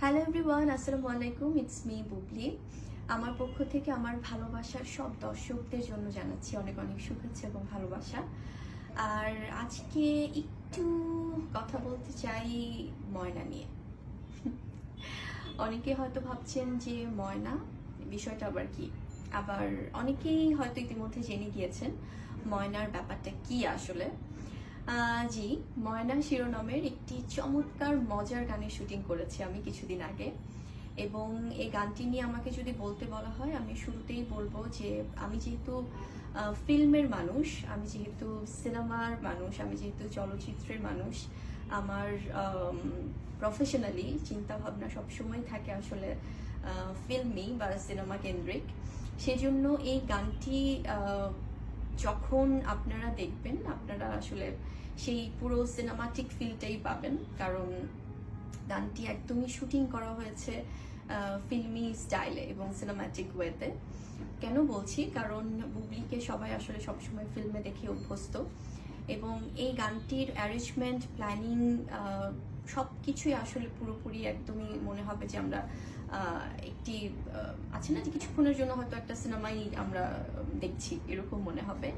Hello everyone আসসালামু আলাইকুম it's me Bubly আমার পক্ষ থেকে আমার ভালোবাসার সব দর্শকদের জন্য জানাচ্ছি অনেক অনেক শুভেচ্ছা এবং ভালোবাসা। আর আজকে একটু কথা বলতে চাই ময়না নিয়ে। অনেকে হয়তো ভাবছেন যে ময়না, বিষয়টা আবার কি? আবার অনেকেই হয়তো ইতিমধ্যে জেনে গিয়েছেন ময়নার ব্যাপারটা কি আসলে। জি ময়না শিরোনামের একটি চমৎকার, মজার গানের শুটিং করেছি আমি কিছুদিন আগে। এবং এই গানটি নিয়ে আমাকে যদি বলতে বলা হয়, আমি শুরুতেই বলব যে আমি যেহেতু ফিল্মের মানুষ, আমি যেহেতু সিনেমার মানুষ, আমি যেহেতু চলচ্চিত্রের মানুষ, আমার প্রফেশনালি চিন্তাভাবনা সবসময় থাকে আসলে ফিল্মি বা সিনেমা কেন্দ্রিক। সেজন্য এই গানটি যখন আপনারা দেখবেন, আপনারা আসলে সেই পুরো সিনেমাটিক ফিলটাই পাবেন। কারণ গানটি একদমই শুটিং করা হয়েছে ফিল্মি স্টাইলে এবং সিনেমাটিক ওয়েতে কেন বলছি? কারণ বুবলিকে সবাই আসলে সবসময় ফিল্মে দেখে অভ্যস্ত। এবং এই গানটির অ্যারেঞ্জমেন্ট প্ল্যানিং সব কিছুই আসলে পুরোপুরি একদমই মনে হবে যে আমরা একটি আছে না যে কিছুক্ষণের জন্য হয়তো একটা সিনেমাই আমরা দেখছি, এরকম মনে হবে।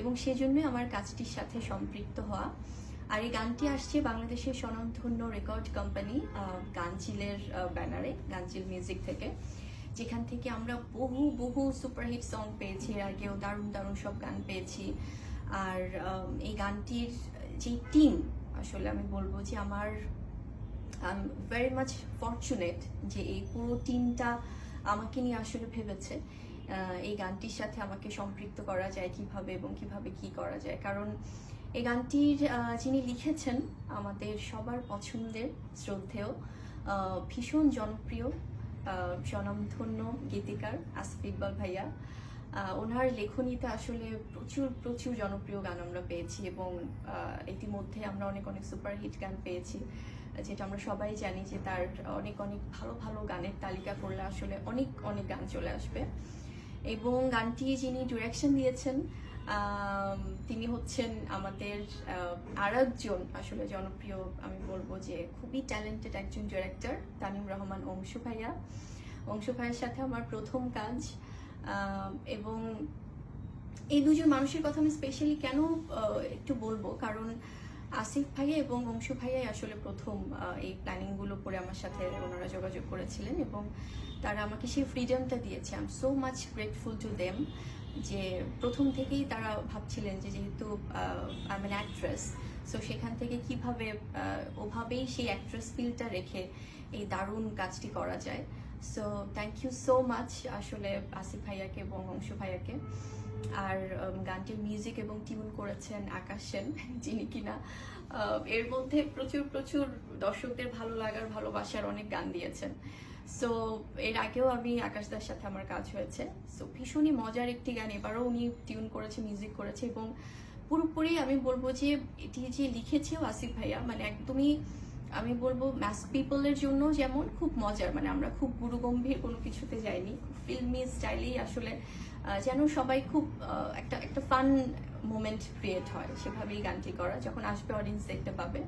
এবং সেজন্যই আমার কাজটির সাথে সম্পৃক্ত হওয়া। আর এই গানটি আসছে বাংলাদেশের স্বনামধন্য রেকর্ড কোম্পানি গানচিলের ব্যানারে গানচিল মিউজিক থেকে, যেখান থেকে আমরা বহু বহু সুপারহিট সং পেয়েছি। এর আগেও দারুণ দারুণ সব গান পেয়েছি। আর এই গানটির যে টিম, আসলে আমি বলব যে আমার আই ভেরি মাচ ফর্চুনেট যে এই পুরো টিমটা আমাকে নিয়ে আসলে ভেবেছে এই গানটির সাথে আমাকে সম্পৃক্ত করা যায় কীভাবে এবং কীভাবে কি করা যায়। কারণ এই গানটির যিনি লিখেছেন আমাদের সবার পছন্দের শ্রদ্ধেয় ভীষণ জনপ্রিয় স্বনামধন্য গীতিকার আসিফ ইকবাল ভাইয়া ওনার লেখনীতে আসলে প্রচুর প্রচুর জনপ্রিয় গান আমরা পেয়েছি এবং ইতিমধ্যে আমরা অনেক অনেক সুপারহিট গান পেয়েছি, যেটা আমরা সবাই জানি যে তার অনেক অনেক ভালো ভালো গানের তালিকা করলে আসলে অনেক অনেক গান চলে আসবে। এবং গানটি যিনি ডিরেকশন দিয়েছেন তিনি হচ্ছেন আমাদের আর একজন আসলে জনপ্রিয়, আমি বলব যে খুবই ট্যালেন্টেড একজন ডিরেক্টর তানিম রহমান অংশু ভাইয়া। অংশু ভাইয়ের সাথে আমার প্রথম কাজ এবং এই দুজন মানুষের কথা আমি স্পেশালি কেন একটু বলব? কারণ আসিফ ভাইয়া এবং অংশু ভাইয়াই আসলে প্রথম এই প্ল্যানিংগুলো করে আমার সাথে ওনারা যোগাযোগ করেছিলেন এবং তারা আমাকে সেই ফ্রিডমটা দিয়েছে। I am so much grateful to them যে প্রথম থেকেই তারা ভাবছিলেন যে যেহেতু আই এম অ্যাক্ট্রেস সো সেখান থেকে কীভাবে ওভাবেই সেই অ্যাক্ট্রেস ফিলটা রেখে এই দারুণ কাজটি করা যায়। So thank you so much আসলে আসিফ ভাইয়াকে এবং অংশু ভাইয়াকে। আর গানটির মিউজিক এবং টিউন করেছেন আকাশ সেন যিনি কিনা এর মধ্যে প্রচুর প্রচুর দর্শকদের ভালো লাগার, ভালোবাসার অনেক গান দিয়েছেন। সো এর আগেও আমি আকাশদার সাথে আমার কাজ হয়েছে। সো ভীষণই মজার একটি গান। এবারও উনি টিউন করেছে মিউজিক করেছে এবং পুরোপুরি আমি বলব যে, এটি যে লিখেছেও আসিফ ভাইয়া মানে একদমই আমি বলব ম্যাস পিপলের জন্য যেমন খুব মজার মানে আমরা খুব গুরুগম্ভীর কোনো কিছুতে যাইনি। ফিল্মি স্টাইলেই আসলে যেন সবাই খুব একটা একটা ফান মোমেন্ট ক্রিয়েট হয় সেভাবেই গানটি করা, যখন আসবে অডিয়েন্স দেখতে পাবে।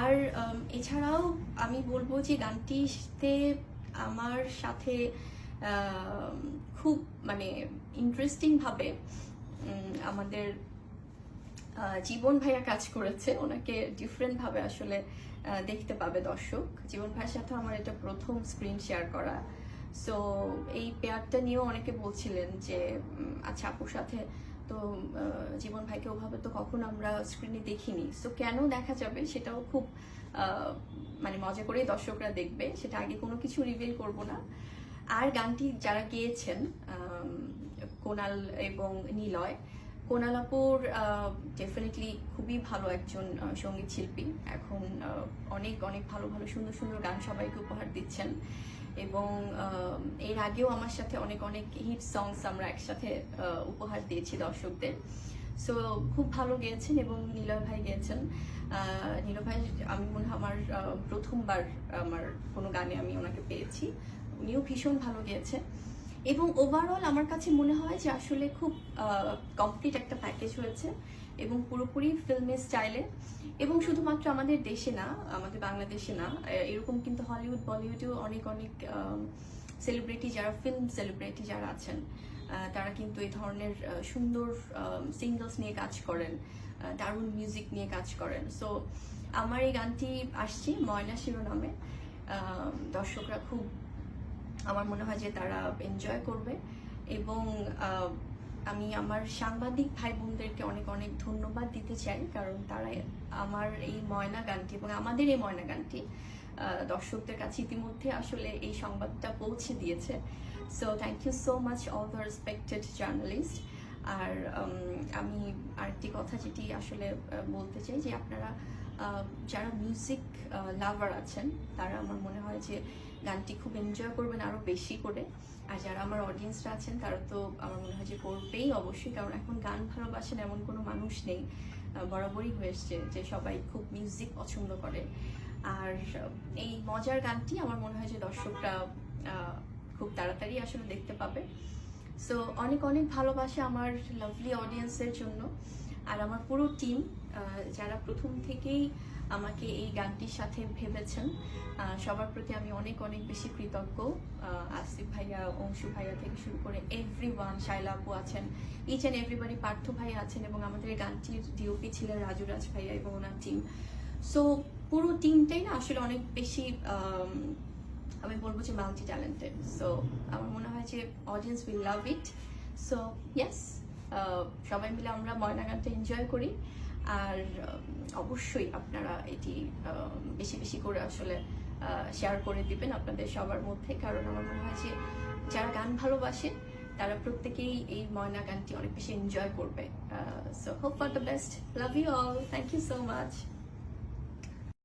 আর এছাড়াও আমি বলব যে গানটিতে আমার সাথে খুব মানে ইন্টারেস্টিং ভাবে আমাদের জীবন ভাইয়া কাজ করেছে। ওনাকে ডিফারেন্ট ভাবে আসলে দেখতে পাবে দর্শক। জীবন ভাইয়ের সাথে আমার এটা প্রথম স্ক্রিন শেয়ার করা। সো এই পেয়ারটা নিয়েও অনেকে বলছিলেন যে আচ্ছা আপুর সাথে তো জীবন ভাইকে ওভাবে তো কখনো আমরা স্ক্রিনে দেখিনি। সো কেন দেখা যাবে সেটাও খুব মানে মজা করেই দর্শকরা দেখবে। সেটা আগে কোনো কিছু রিভিল করব না। আর গানটি যারা গেয়েছেন কোনাল এবং নিলয় কোনালাপুর ডেফিনেটলি খুবই ভালো একজন সংগীত শিল্পী। এখন অনেক অনেক ভালো ভালো, সুন্দর সুন্দর গান সবাইকে উপহার দিচ্ছেন। এবং এর আগেও আমার সাথে অনেক অনেক হিট সংস আমরা একসাথে উপহার দিয়েছি দর্শকদের। সো খুব ভালো গেয়েছেন এবং নীলয় ভাই গেয়েছেন। নীলয় ভাই, আমি মনে হয় আমার প্রথমবার আমার কোনো গানে আমি ওনাকে পেয়েছি। উনিও ভীষণ ভালো গেয়েছে এবং ওভারঅল আমার কাছে মনে হয় যে আসলে খুব কমপ্লিট একটা প্যাকেজ হয়েছে এবং পুরোপুরি ফিল্মের স্টাইলে এবং শুধুমাত্র আমাদের দেশে না, আমাদের বাংলাদেশে না এরকম কিন্তু হলিউড বলিউডেও অনেক অনেক সেলিব্রিটি যারা ফিল্ম সেলিব্রিটি যারা আছেন তারা কিন্তু এই ধরনের সুন্দর সিঙ্গলস নিয়ে কাজ করেন দারুণ মিউজিক নিয়ে কাজ করেন। সো আমার এই গানটি আসছে ময়না শিরোনামে। দর্শকরা খুব আমার মনে হয় যে তারা এনজয় করবে এবং আমি আমার সাংবাদিক ভাই বোনদেরকে অনেক অনেক ধন্যবাদ দিতে চাই, কারণ তারা আমার এই ময়না গানটি এবং আমাদের এই ময়না গানটি দর্শকদের কাছে ইতিমধ্যে আসলে এই সংবাদটা পৌঁছে দিয়েছে। So thank you so much all the respected journalist আর আমি আরেকটি কথা যেটি আসলে বলতে চাই যে আপনারা যারা মিউজিক লাভার আছেন, তারা আমার মনে হয় যে গানটি খুব এনজয় করবেন আরও বেশি করে। আর যারা আমার অডিয়েন্সরা আছেন, তারা তো আমার মনে হয় যে করবেই অবশ্যই, কারণ এখন গান ভালোবাসেন এমন কোনো মানুষ নেই বরাবরই হয়ে এসছে যে সবাই খুব মিউজিক পছন্দ করে। আর এই মজার গানটি আমার মনে হয় যে দর্শকরা খুব তাড়াতাড়ি আসলে দেখতে পাবে। সো অনেক অনেক ভালোবাসা আমার লাভলি অডিয়েন্সের জন্য। আর আমার পুরো টিম যারা প্রথম থেকেই আমাকে এই গানটির সাথে ভেবেছেন সবার প্রতি আমি অনেক অনেক বেশি কৃতজ্ঞ। আসিফ ভাইয়া, অংশু ভাইয়া থেকে শুরু করে এভরি ওয়ান শাইলা আপু আছেন ইচ অ্যান্ড এভরিবাডি পার্থ ভাই আছেন এবং আমাদের এই গানটির ডিওপি ছিলেন রাজু রাজ ভাইয়া এবং ওনার টিম সো পুরো টিমটাই না আসলে অনেক বেশি, আমি বলব যে মাল্টি ট্যালেন্টেড সো আমার মনে হয় যে audience will love it so yes সবাই মিলে আমরা ময়না গানটা এনজয় করি। আর অবশ্যই আপনারা এটি বেশি বেশি করে আসলে শেয়ার করে দিবেন আপনাদের সবার মধ্যে। কারণ আমার মনে হয় যে, যারা গান ভালোবাসে, তারা প্রত্যেকেই এই ময়না গানটি অনেক বেশি এনজয় করবে। So hope for the best love you all thank you so much